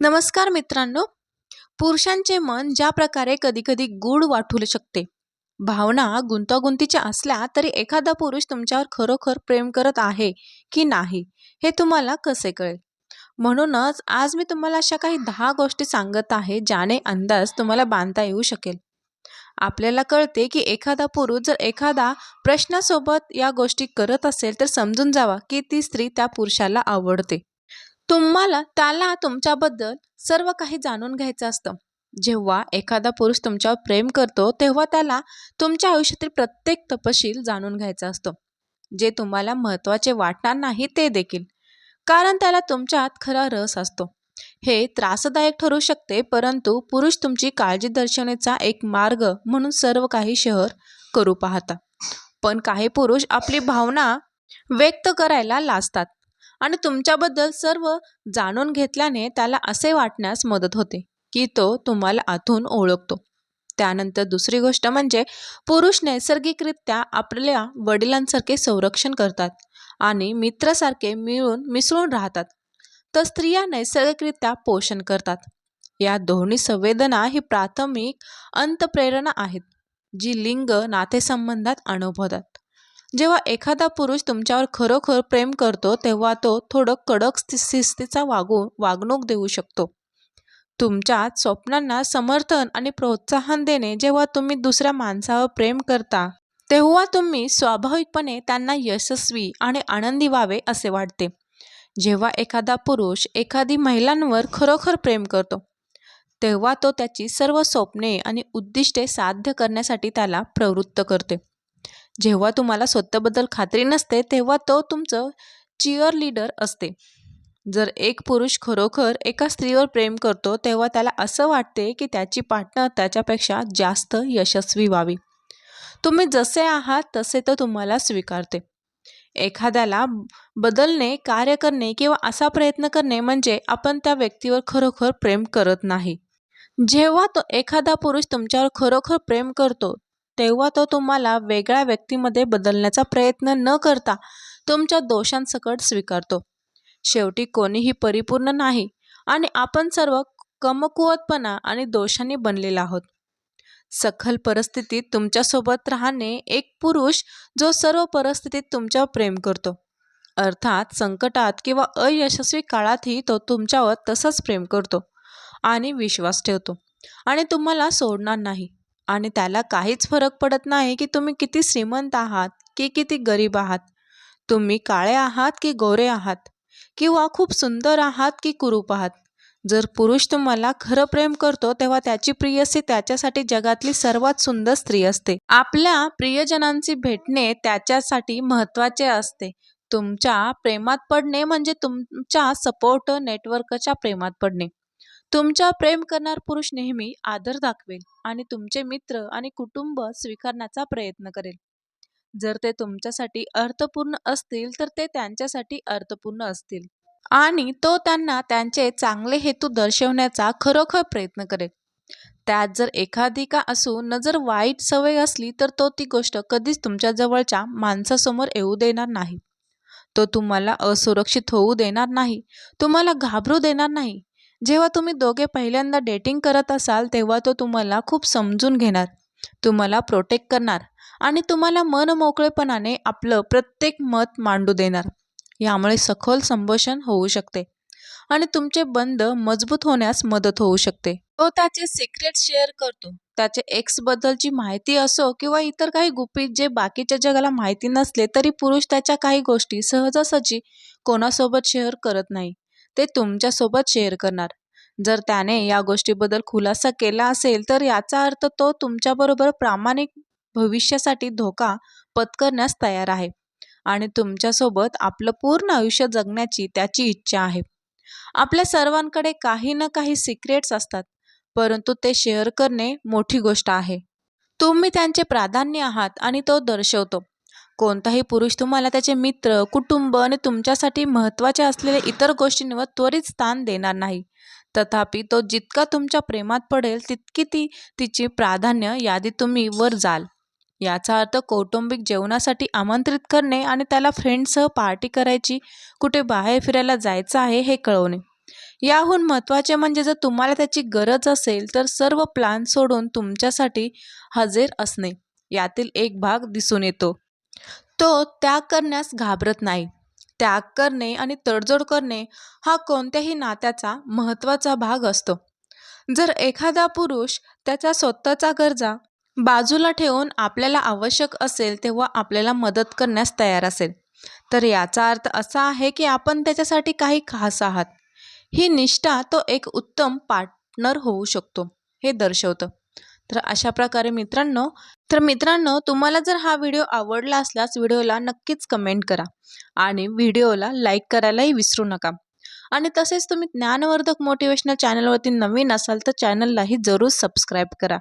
नमस्कार मित्रांनो. पुरुषांचे मन ज्या प्रकारे कधीकधी गूढ वाटू शकते. भावना गुंतागुंतीच्या असल्या तरी एखादा पुरुष तुमच्यावर खरोखर प्रेम करत आहे की नाही हे तुम्हाला कसे कळेल? म्हणूनच आज मी तुम्हाला अशा काही दहा गोष्टी सांगत आहे ज्याने अंदाज तुम्हाला बांधता येऊ शकेल. आपल्याला कळते की एखादा पुरुष जर एखादा प्रश्नासोबत या गोष्टी करत असेल तर समजून जावा की ती स्त्री त्या पुरुषाला आवडते. तुम्हाला त्याला तुमच्याबद्दल सर्व काही जाणून घ्यायचं असतं. जेव्हा एखादा पुरुष तुमच्यावर प्रेम करतो तेव्हा त्याला तुमच्या आयुष्यातील प्रत्येक तपशील जाणून घ्यायचा असतो. जे तुम्हाला महत्त्वाचे वाटणार नाही ते देखील. कारण त्याला तुमच्यात खरा रस असतो. हे त्रासदायक ठरू शकते परंतु पुरुष तुमची काळजी दर्शवण्याचा एक मार्ग म्हणून सर्व काही शहर करू पाहता. पण काही पुरुष आपली भावना व्यक्त करायला लाजतात. आणि तुमच्याबद्दल सर्व जाणून घेतल्याने त्याला असे वाटण्यास मदत होते की तो तुम्हाला आतून ओळखतो. त्यानंतर दुसरी गोष्ट म्हणजे पुरुष नैसर्गिकरित्या आपल्या वडिलांसारखे संरक्षण करतात आणि मित्रासारखे मिळून मिसळून राहतात. तर स्त्रिया नैसर्गिकरित्या पोषण करतात. या दोन्ही संवेदना ही प्राथमिक अंतप्रेरणा आहेत जी लिंग नातेसंबंधात अनुभवतात. जेव्हा एखादा पुरुष तुमच्यावर खरोखर प्रेम करतो तेव्हा तो थोडं कडक शिस्तीचा वागू वागणूक देऊ शकतो. तुमच्या स्वप्नांना समर्थन आणि प्रोत्साहन देणे जेव्हा तुम्ही दुसऱ्या माणसावर प्रेम करता तेव्हा तुम्ही स्वाभाविकपणे त्यांना यशस्वी आणि आनंदी व्हावे असे वाटते. जेव्हा एखादा पुरुष एखादी महिलांवर खरोखर प्रेम करतो तेव्हा तो त्याची सर्व स्वप्ने आणि उद्दिष्टे साध्य करण्यासाठी त्याला प्रवृत्त करते. जेव्हा तुम्हाला स्वतःबद्दल खात्री नसते तेव्हा तो तुमचं चिअर लीडर असते. जर एक पुरुष खरोखर एका स्त्रीवर प्रेम करतो तेव्हा त्याला असं वाटते की त्याची पार्टनर त्याच्यापेक्षा जास्त यशस्वी व्हावी. तुम्ही जसे आहात तसे तो तुम्हाला स्वीकारते. एखाद्याला बदलणे कार्य करणे किंवा असा प्रयत्न करणे म्हणजे आपण त्या व्यक्तीवर खरोखर प्रेम करत नाही. जेव्हा तो एखादा पुरुष तुमच्यावर खरोखर प्रेम करतो तेव्हा तो तुम्हाला वेगळ्या व्यक्तीमध्ये बदलण्याचा प्रयत्न न करता तुमच्या दोषांसकट स्वीकारतो. शेवटी कोणीही परिपूर्ण नाही आणि आपण सर्व कमकुवतपणा आणि दोषांनी बनलेला आहोत. सखल परिस्थितीत तुमच्यासोबत राहणे एक पुरुष जो सर्व परिस्थितीत तुमच्यावर प्रेम करतो. अर्थात संकटात किंवा अयशस्वी काळातही तो तुमच्यावर तसंच प्रेम करतो आणि विश्वास ठेवतो आणि तुम्हाला सोडणार नाही. आणि त्याला काहीच फरक पडत नाही की तुम्ही किती श्रीमंत आहात की किती गरीब आहात. तुम्ही काळे आहात की गोरे आहात किंवा खूप सुंदर आहात की कुरूप आहात. जर पुरुष तुम्हाला खरं प्रेम करतो तेव्हा त्याची प्रियसी त्याच्यासाठी जगातली सर्वात सुंदर स्त्री असते. आपल्या प्रियजनांची भेटणे त्याच्यासाठी महत्त्वाचे असते. तुमच्या प्रेमात पडणे म्हणजे तुमच्या सपोर्ट नेटवर्कच्या प्रेमात पडणे. तुमच्या प्रेम करणार पुरुष नेहमी आदर दाखवेल आणि तुमचे मित्र आणि कुटुंब स्वीकारण्याचा प्रयत्न करेल. जर ते तुमच्यासाठी अर्थपूर्ण असतील तर ते त्यांच्यासाठी अर्थपूर्ण असतील आणि तो त्यांना त्यांचे चांगले हेतू दर्शवण्याचा खरोखर प्रयत्न करेल. त्यात जर एखादी का असून जर वाईट सवय असली तर तो ती गोष्ट कधीच तुमच्या जवळच्या माणसासमोर येऊ देणार नाही. तो तुम्हाला असुरक्षित होऊ देणार नाही. तुम्हाला घाबरू देणार नाही. जेव्हा तुम्ही दोघे पहिल्यांदा डेटिंग करत असाल तेव्हा तो तुम्हाला खूप समजून घेणार. तुम्हाला प्रोटेक्ट करणार आणि तुम्हाला मनमोकळेपणाने आपलं प्रत्येक मत मांडू देणार. यामुळे सखोल संभाषण होऊ शकते आणि तुमचे बंद मजबूत होण्यास मदत होऊ शकते. तो त्याचे सिक्रेट शेअर करतो. त्याचे एक्सबद्दलची माहिती असो किंवा इतर काही गुपित जे बाकीच्या जगाला माहिती नसले तरी पुरुष त्याच्या काही गोष्टी सहजासहजी कोणासोबत शेअर करत नाही. ते तुमच्यासोबत शेअर करणार. जर त्याने या गोष्टीबद्दल खुलासा केला असेल तर याचा अर्थ तो तुमच्याबरोबर प्रामाणिक भविष्यासाठी धोका पत्करण्यास तयार आहे आणि तुमच्यासोबत आपलं पूर्ण आयुष्य जगण्याची त्याची इच्छा आहे. आपल्या सर्वांकडे काही ना काही सिक्रेट्स असतात परंतु ते शेअर करणे मोठी गोष्ट आहे. तुम्ही त्यांचे प्राधान्य आहात आणि तो दर्शवतो. कोणताही पुरुष तुम्हाला त्याचे मित्र कुटुंब आणि तुमच्यासाठी महत्त्वाचे असलेल्या इतर गोष्टींवर त्वरित स्थान देणार नाही. तथापि तो जितका तुमच्या प्रेमात पडेल तितकी ती तिची प्राधान्य यादी तुम्ही वर जाल. याचा अर्थ कौटुंबिक जेवणासाठी आमंत्रित करणे आणि त्याला फ्रेंड्ससह पार्टी करायची कुठे बाहेर फिरायला जायचं आहे हे कळवणे. याहून महत्त्वाचे म्हणजे जर तुम्हाला त्याची गरज असेल तर सर्व प्लान सोडून तुमच्यासाठी हजेर असणे. यातील एक भाग दिसून येतो. तो त्याग करण्यास घाबरत नाही. त्याग करणे आणि तडजोड करणे हा कोणत्याही नात्याचा महत्त्वाचा भाग असतो. जर एखादा पुरुष त्याचा स्वतःचा गरजा बाजूला ठेवून आपल्याला आवश्यक असेल तेव्हा आपल्याला मदत करण्यास तयार असेल. तर याचा अर्थ असा आहे की आपण त्याच्यासाठी काही खास आहात. ही निष्ठा तो एक उत्तम पार्टनर होऊ शकतो हे दर्शवतं. तर अशा प्रकारे मित्रांनो तर मित्रांनो तुम्हाला जर हा व्हिडिओ आवडला असल्यास व्हिडिओला नक्कीच कमेंट करा आणि व्हिडिओला लाईक करायलाही विसरू नका. आणि तसेच तुम्ही ज्ञानवर्धक मोटिवेशनल चॅनलवरती नवीन असाल तर चॅनललाही जरूर सबस्क्राईब करा.